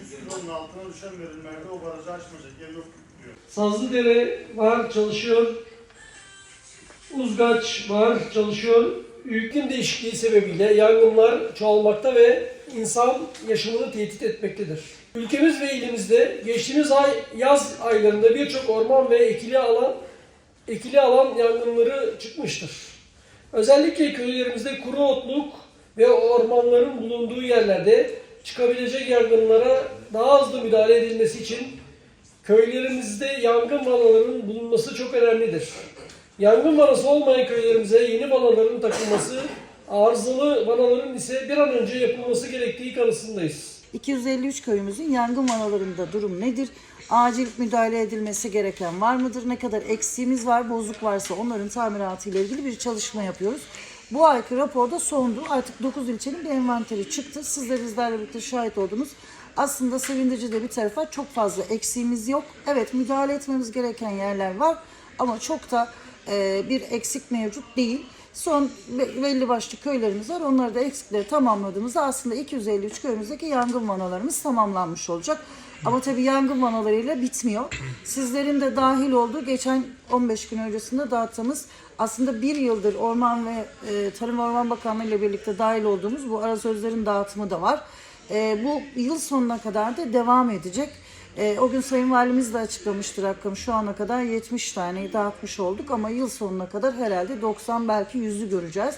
100 kilonun altına düşen verilmelerde o barajı açmayacak yer yok diyor. Sazlıdere var, çalışıyor. Uzgaç var, çalışıyor. İklim değişikliği sebebiyle yangınlar çoğalmakta ve insan yaşamını tehdit etmektedir. Ülkemiz ve ilimizde geçtiğimiz ay yaz aylarında birçok orman ve ekili alan ekili alan yangınları çıkmıştır. Özellikle köylerimizde kuru otluk ve ormanların bulunduğu yerlerde çıkabilecek yangınlara daha hızlı müdahale edilmesi için Köylerimizde yangın vanalarının bulunması çok önemlidir. Yangın vanası olmayan köylerimize yeni vanaların takılması, arızalı vanaların ise bir an önce yapılması gerektiği kanısındayız. 253 köyümüzün yangın vanalarında durum nedir? Acil müdahale edilmesi gereken var mıdır? Ne kadar eksiğimiz var, bozuk varsa onların tamiratı ile ilgili bir çalışma yapıyoruz. Bu ayki raporda sondu. Artık 9 ilçenin bir envanteri çıktı. Siz de bizlerle birlikte şahit oldunuz. Aslında sevindirici de bir tarafa çok fazla eksiğimiz yok. Evet müdahale etmemiz gereken yerler var ama çok da e, bir eksik mevcut değil. Son be- belli başlı köylerimiz var. Onları da eksikleri tamamladığımızda aslında 253 köyümüzdeki yangın vanalarımız tamamlanmış olacak. Ama tabii yangın vanalarıyla bitmiyor. Sizlerin de dahil olduğu geçen 15 gün öncesinde dağıttığımız aslında bir yıldır Orman ve e, Tarım ve Orman Bakanlığı ile birlikte dahil olduğumuz bu arazözlerin dağıtımı da var. E, bu yıl sonuna kadar da devam edecek. E, o gün Sayın Valimiz de açıklamıştı rakamı. Şu ana kadar 70 taneyi dağıtmış olduk ama yıl sonuna kadar herhalde 90 belki 100'ü göreceğiz.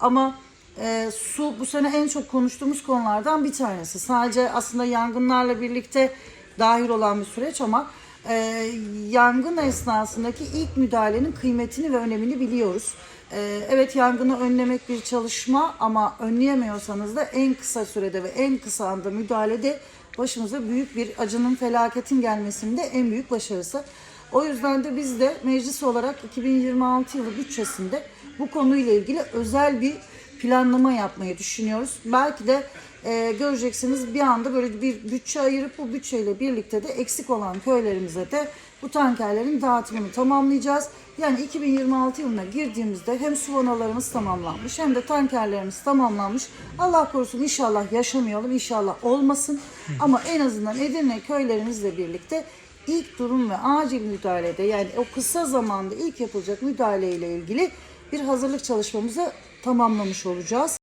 Ama e, su bu sene en çok konuştuğumuz konulardan bir tanesi. Sadece aslında yangınlarla birlikte dahil olan bir süreç ama e, yangın esnasındaki ilk müdahalenin kıymetini ve önemini biliyoruz. E, evet yangını önlemek bir çalışma ama önleyemiyorsanız da en kısa sürede ve en kısa anda müdahalede başımıza büyük bir acının felaketin gelmesinde en büyük başarısı. O yüzden de biz de meclis olarak 2026 yılı bütçesinde bu konuyla ilgili özel bir planlama yapmayı düşünüyoruz. Belki de e, göreceksiniz bir anda böyle bir bütçe ayırıp bu bütçeyle birlikte de eksik olan köylerimize de bu tankerlerin dağıtımını tamamlayacağız. Yani 2026 yılına girdiğimizde hem su vanalarımız tamamlanmış hem de tankerlerimiz tamamlanmış. Allah korusun inşallah yaşamayalım, inşallah olmasın. Ama en azından Edirne köylerimizle birlikte ilk durum ve acil müdahalede yani o kısa zamanda ilk yapılacak müdahale ile ilgili bir hazırlık çalışmamızı tamamlamış olacağız.